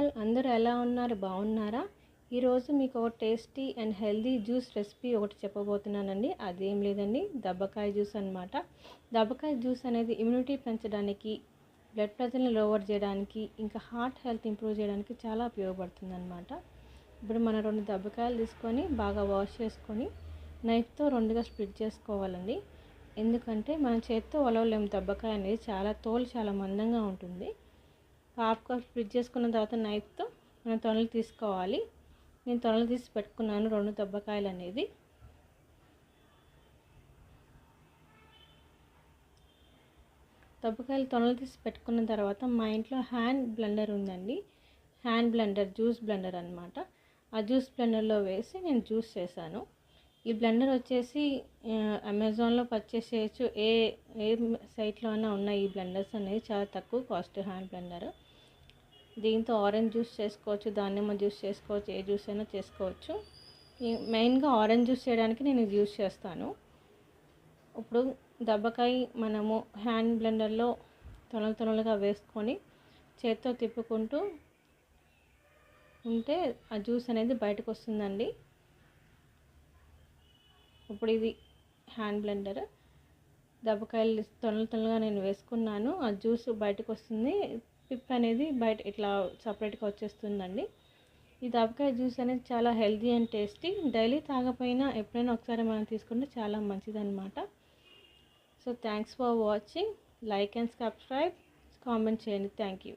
All అందరూ ఎలా ఉన్నారు? బాగున్నారా? ఈరోజు మీకు ఒక tasty and healthy juice recipe ఒకటి చెప్పబోతున్నానండి. అదేం లేదండి దబ్బకాయ జ్యూస్ అనమాట దబ్బకాయ జ్యూస్ అనేది ఇమ్యూనిటీ పెంచడానికి బ్లడ్ ప్రెషర్ని లోవర్ చేయడానికి ఇంకా హార్ట్ హెల్త్ ఇంప్రూవ్ చేయడానికి చాలా ఉపయోగపడుతుంది అనమాట ఇప్పుడు మనం రెండు దబ్బకాయలు తీసుకొని బాగా వాష్ చేసుకొని నైఫ్తో రెండుగా స్ప్లిట్ చేసుకోవాలండి. ఎందుకంటే మన చేత్తో ఒలవలేము దబ్బకాయ అనేది చాలా తోలు చాలా మందంగా ఉంటుంది. హాఫ్గా స్ప్లిట్ చేసుకున్న తర్వాత నైఫ్తో మనం తొనలు తీసుకోవాలి. నేను తొనలు తీసి పెట్టుకున్నాను రెండు దెబ్బకాయలు అనేది. దెబ్బకాయలు తొనలు తీసి పెట్టుకున్న తర్వాత మా ఇంట్లో హ్యాండ్ బ్లెండర్ ఉందండి. హ్యాండ్ బ్లెండర్ జ్యూస్ బ్లెండర్ అనమాట ఆ జ్యూస్ బ్లెండర్లో వేసి నేను జ్యూస్ చేశాను. ఈ బ్లెండర్ వచ్చేసి అమెజాన్లో పర్చేస్ చేయొచ్చు. ఏ ఏ సైట్లో అయినా ఉన్నాయి ఈ బ్లెండర్స్ అనేవి చాలా తక్కువ కాస్ట్ హ్యాండ్ బ్లెండర్. దీంతో ఆరెంజ్ జ్యూస్ చేసుకోవచ్చు దానిమ్మ జ్యూస్ చేసుకోవచ్చు ఏ జ్యూస్ అయినా చేసుకోవచ్చు. మెయిన్గా ఆరెంజ్ జ్యూస్ చేయడానికి నేను ఇది యూస్ చేస్తాను. ఇప్పుడు దెబ్బకాయ మనము హ్యాండ్ బ్లెండర్లో తొనలు తొనలుగా వేసుకొని చేత్తో తిప్పుకుంటూ ఉంటే ఆ జ్యూస్ అనేది బయటకు వస్తుందండి. ఇప్పుడు ఇది హ్యాండ్ బ్లెండర్ దెబ్బకాయలు తొనలు తొనలుగా నేను వేసుకున్నాను. ఆ జ్యూస్ బయటకు వస్తుంది. పిప్ అనేది బయట ఇట్లా సపరేట్గా వచ్చేస్తుందండి. ఈ దెబ్బకాయ జ్యూస్ అనేది చాలా హెల్తీ అండ్ టేస్టీ. డైలీ తాగపోయినా ఎప్పుడైనా ఒకసారి మనం తీసుకుంటే చాలా మంచిదన్నమాట. So thanks for watching. Like and subscribe. Comment చేయండి. Thank you.